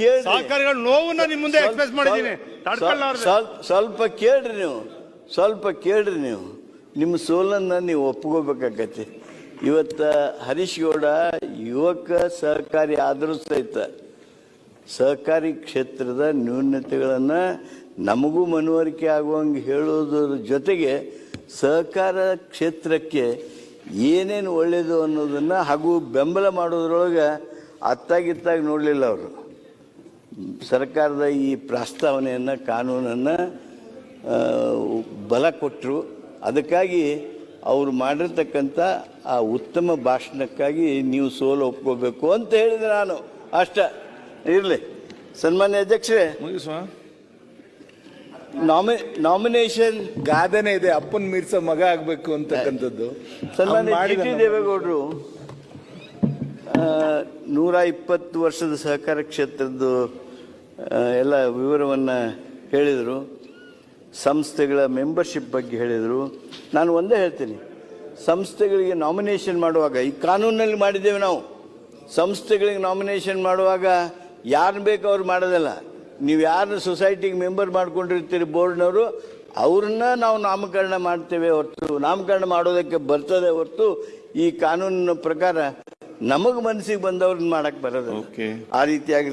ಸಹಕಾರಿಗಳ ನೋವನ್ನ ನಿಮ್ಮ ಮುಂದೆ ಎಕ್ಸ್ಪ್ರೆಸ್ ಮಾಡಿದ್ದೀನಿ. ಸ್ವಲ್ಪ- ತಡ್ಕೊಳ್ಳಾರ್ದೆ ಸ್ವಲ್ಪ ಸ್ವಲ್ಪ ಕೇಳ್ರಿ ನೀವು. ಸ್ವಲ್ಪ ಕೇಳ್ರಿ ನೀವು. ನಿಮ್ಮ ಸೋಲನ್ನ ನೀವು ಒಪ್ಕೋಬೇಕಾಗತ್ತೆ ಇವತ್ತ ಹರೀಶ್ ಗೌಡ ಯುವಕ ಸಹಕಾರಿ ಆದರೂ ಸಹಿತ ಸಹಕಾರಿ ಕ್ಷೇತ್ರದ ನ್ಯೂನತೆಗಳನ್ನು ನಮಗೂ ಮನವರಿಕೆ ಆಗುವಂಗೆ ಹೇಳೋದ್ರ ಜೊತೆಗೆ ಸಹಕಾರ ಕ್ಷೇತ್ರಕ್ಕೆ ಏನೇನು ಒಳ್ಳೆಯದು ಅನ್ನೋದನ್ನು ಹಾಗೂ ಬೆಂಬಲ ಮಾಡೋದ್ರೊಳಗೆ ಅತ್ತಾಗಿತ್ತಾಗಿ ನೋಡಲಿಲ್ಲ ಅವರು. ಸರ್ಕಾರದ ಈ ಪ್ರಸ್ತಾವನೆಯನ್ನು ಕಾನೂನನ್ನು ಬಲ ಕೊಟ್ಟರು ಅದಕ್ಕಾಗಿ ಅವರು ಮಾಡಿರ್ತಕ್ಕಂಥ ಆ ಉತ್ತಮ ಭಾಷಣಕ್ಕಾಗಿ ನೀವು ಸೋಲು ಒಪ್ಕೋಬೇಕು ಅಂತ ಹೇಳಿದೆ ನಾನು. ಅಷ್ಟ. ಇರಲಿ. ಸನ್ಮಾನ್ಯ ಅಧ್ಯಕ್ಷರೇ. ಮುಗಿಸುವ? ನಾಮಿ ನಾಮಿನೇಷನ್ ಗಾದೆನೇ ಇದೆ. ಅಪ್ಪನ್ ಮೀರ್ಸ ಮಗ ಆಗಬೇಕು ಅಂತಕ್ಕಂಥದ್ದು. ಸನ್ಮಾನ್ಯ ಟಿ ದೇವೇಗೌಡರು ನೂರ ಇಪ್ಪತ್ತು ವರ್ಷದ ಸಹಕಾರ ಕ್ಷೇತ್ರದ್ದು ಎಲ್ಲ ವಿವರವನ್ನು ಹೇಳಿದರು. ಸಂಸ್ಥೆಗಳ ಮೆಂಬರ್ಶಿಪ್ ಬಗ್ಗೆ ಹೇಳಿದರು. ನಾನು ಒಂದೇ ಹೇಳ್ತೀನಿ. ಸಂಸ್ಥೆಗಳಿಗೆ ನಾಮಿನೇಷನ್ ಮಾಡುವಾಗ ಈ ಕಾನೂನಲ್ಲಿ ಮಾಡಿದ್ದೇವೆ ನಾವು. ಸಂಸ್ಥೆಗಳಿಗೆ ನಾಮಿನೇಷನ್ ಮಾಡುವಾಗ ಯಾರು ಬೇಕು ಅವ್ರು ಮಾಡೋದಲ್ಲ. ನೀವು ಯಾರನ್ನ ಸೊಸೈಟಿಗೆ ಮೆಂಬರ್ ಮಾಡ್ಕೊಂಡಿರ್ತೀರಿ ಬೋರ್ಡ್ನವರು ಅವ್ರನ್ನ ನಾವು ನಾಮಕರಣ ಮಾಡ್ತೇವೆ ಹೊರತು. ನಾಮಕರಣ ಮಾಡೋದಕ್ಕೆ ಬರ್ತದೆ ಹೊರತು ಈ ಕಾನೂನಿನ ಪ್ರಕಾರ ನಮಗೆ ಮನಸ್ಸಿಗೆ ಬಂದವ್ರನ್ನ ಮಾಡಕ್ ಬರೋದು ಆ ರೀತಿಯಾಗಿ